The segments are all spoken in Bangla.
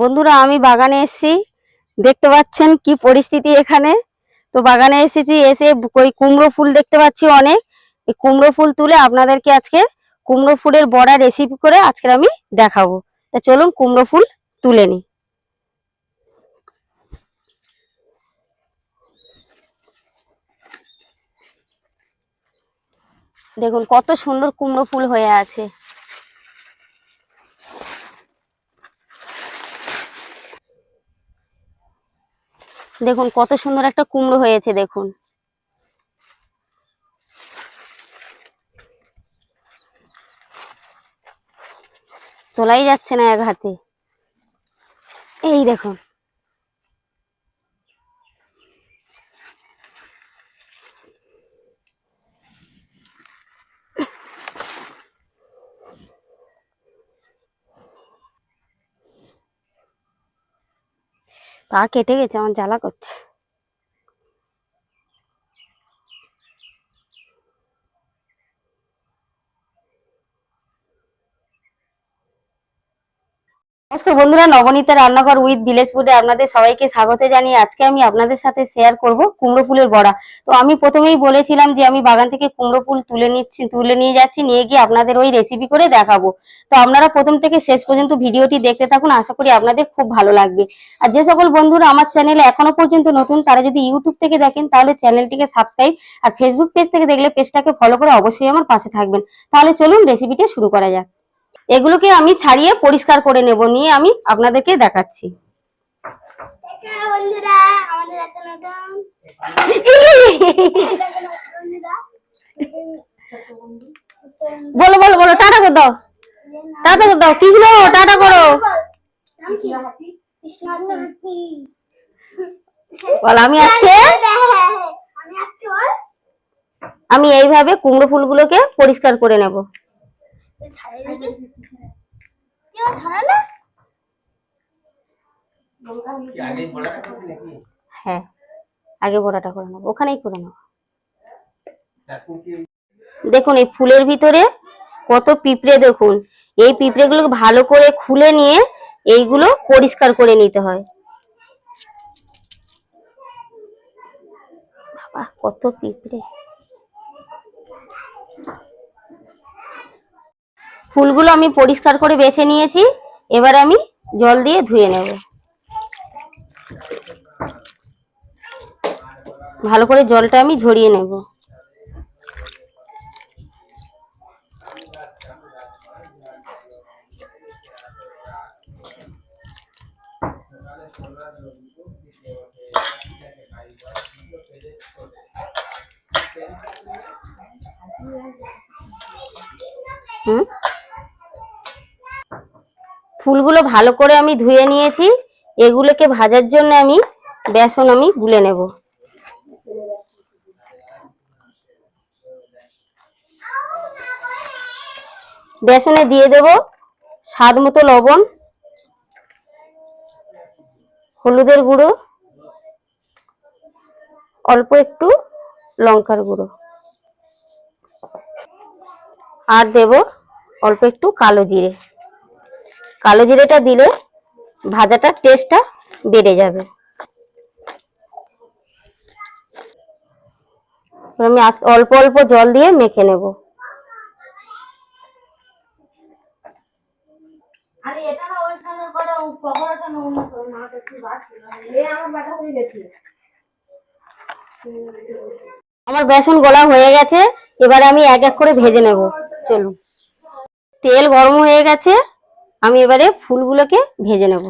বন্ধুরা, আমি বাগানে এসেছি। দেখতে পাচ্ছেন কি পরিস্থিতি এখানে। তো বাগানে এসেছি, এসে ওই কুমড়ো ফুল দেখতে পাচ্ছি অনেক। এই কুমড়ো ফুল তুলে আপনাদেরকে আজকে কুমড়ো ফুলের বড়া রেসিপি করে আজকে আমি দেখাবো। তা চলুন কুমড়ো ফুল তুলে নিই। দেখুন কত সুন্দর কুমড়ো ফুল হয়ে আছে। দেখুন কত সুন্দর একটা কুমড়ো হয়েছে দেখুন। তোলাই যাচ্ছে না এক হাতে। এই দেখুন। পা কেটে গেছে আমার জ্বালা করছে। নমস্কার বন্ধুরা, নবনীতা রান্নাঘর উইথ ভিলেজ ফুডে আপনাদের সবাইকে স্বাগত জানিয়ে আজকে আমি আপনাদের সাথে শেয়ার করব কুমড়ো ফুলের বড়া। তো আমি প্রথমেই বলেছিলাম যে আমি বাগান থেকে কুমড়ো ফুল তুলে নিচ্ছি, তুলে নিয়ে যাচ্ছি, নিয়ে গিয়ে আপনাদের ওই রেসিপি করে দেখাবো। তো আপনারা প্রথম থেকে শেষ পর্যন্ত ভিডিওটি দেখতে থাকুন, আশা করি আপনাদের খুব ভালো লাগবে। আর যে সকল বন্ধুরা আমার চ্যানেলে এখনও পর্যন্ত নতুন, তারা যদি ইউটিউব থেকে দেখেন, তাহলে চ্যানেলটিকে সাবস্ক্রাইব আর ফেসবুক পেজ থেকে দেখলে পেজটাকে ফলো করে অবশ্যই আমার পাশে থাকবেন। তাহলে চলুন রেসিপিটা শুরু করা যাক। এগুলোকে আমি ছাড়িয়ে পরিষ্কার করে নেব নিয়ে আমি আপনাদেরকে দেখাচ্ছি। হ্যাঁ বলো বলো বলো টাটা করে দাও। টাটা করে দাও। কৃষ্ণ টাটা করো। বল আমি আজকে আমি আমি এইভাবে কুমড়ো ফুলগুলোকে পরিষ্কার করে নেব। হ্যাঁ আগে বড়াটা করে নেব, ওখানেই করে নেব। দেখুন, এই ফুলের ভিতরে কত পিঁপড়ে, দেখুন। এই পিঁপড়েগুলোকে ভালো করে খুলে নিয়ে এইগুলো পরিষ্কার করে নিতে হয়। বাবা, কত পিঁপড়ে। ফুলগুলো আমি পরিষ্কার করে বেছে নিয়েছি। এবার আমি জল দিয়ে ধুয়ে নেব। ভালো করে জলটা আমি ঝরিয়ে নেব। ফুলগুলো ভালো করে আমি ধুয়ে নিয়েছি। এগুলোকে ভাজার জন্য আমি বেসন আমি গুলে নেব। বেসনে দিয়ে দেব স্বাদ মতো লবণ, হলুদের গুঁড়ো, অল্প একটু লঙ্কার গুঁড়ো। আর দেব অল্প একটু কালো জিরে। কালো জিরেটা দিলে ভাজাটার টেস্টটা বেড়ে যাবে। আমি অল্প অল্প জল দিয়ে মেখে নেব। আমার বেসন গলা হয়ে গেছে এবার আমি এক এক করে ভেজে নেব। চলুন। তেল গরম হয়ে গেছে। আমি এবারে ফুলগুলোকে ভেজে নেব।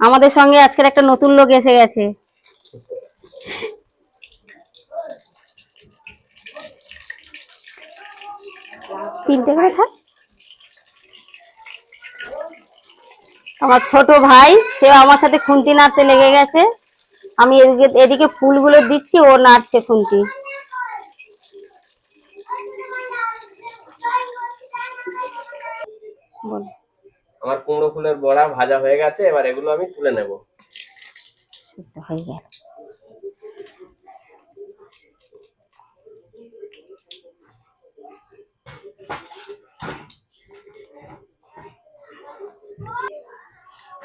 আমাদের সঙ্গে আজকের একটা নতুন লোক এসে গেছে। তিনটে করে থাক। আমার ছোট ভাই সে আমার সাথে খুন্তি নাড়তে লেগে গেছে। আমি এদিকে এদিকে ফুলগুলো দিচ্ছি ও নাড়ছে খুন্তি। আমার কুমড়ো ফুলের বড়া ভাজা হয়ে গেছে এবার এগুলো আমি তুলে নেব। হয়ে গেল।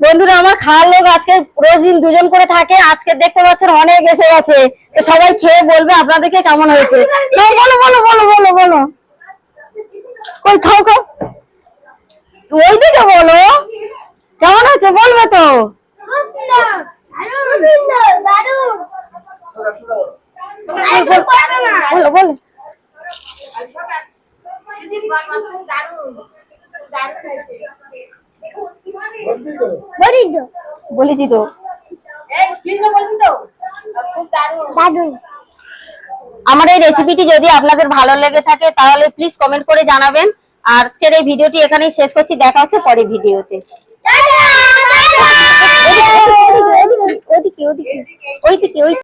বন্ধুরা, আমার খাওয়ার লোক আজকে রোজ দিন দুজন করে থাকে। আজকে দেখতে পাচ্ছেন অনেক এসে গেছে। তো সবাই খেয়ে বলবে আপনাদেরকে কেমন হয়েছে। বলো বলো বলো বলো বলো। কই, খাও খাও। ওইদিকে বলো। কেমন হয়েছে? বলবে তো। বলো বলো। বলেছি তো। আমার এই রেসিপিটি যদি আপনাদের ভালো লেগে থাকে তাহলে প্লিজ কমেন্ট করে জানাবেন। আর আজকের এই ভিডিওটি এখানেই শেষ করছি। দেখা হচ্ছে পরের ভিডিওতে। ওদিকে ওদিকে ওইদিকে ওই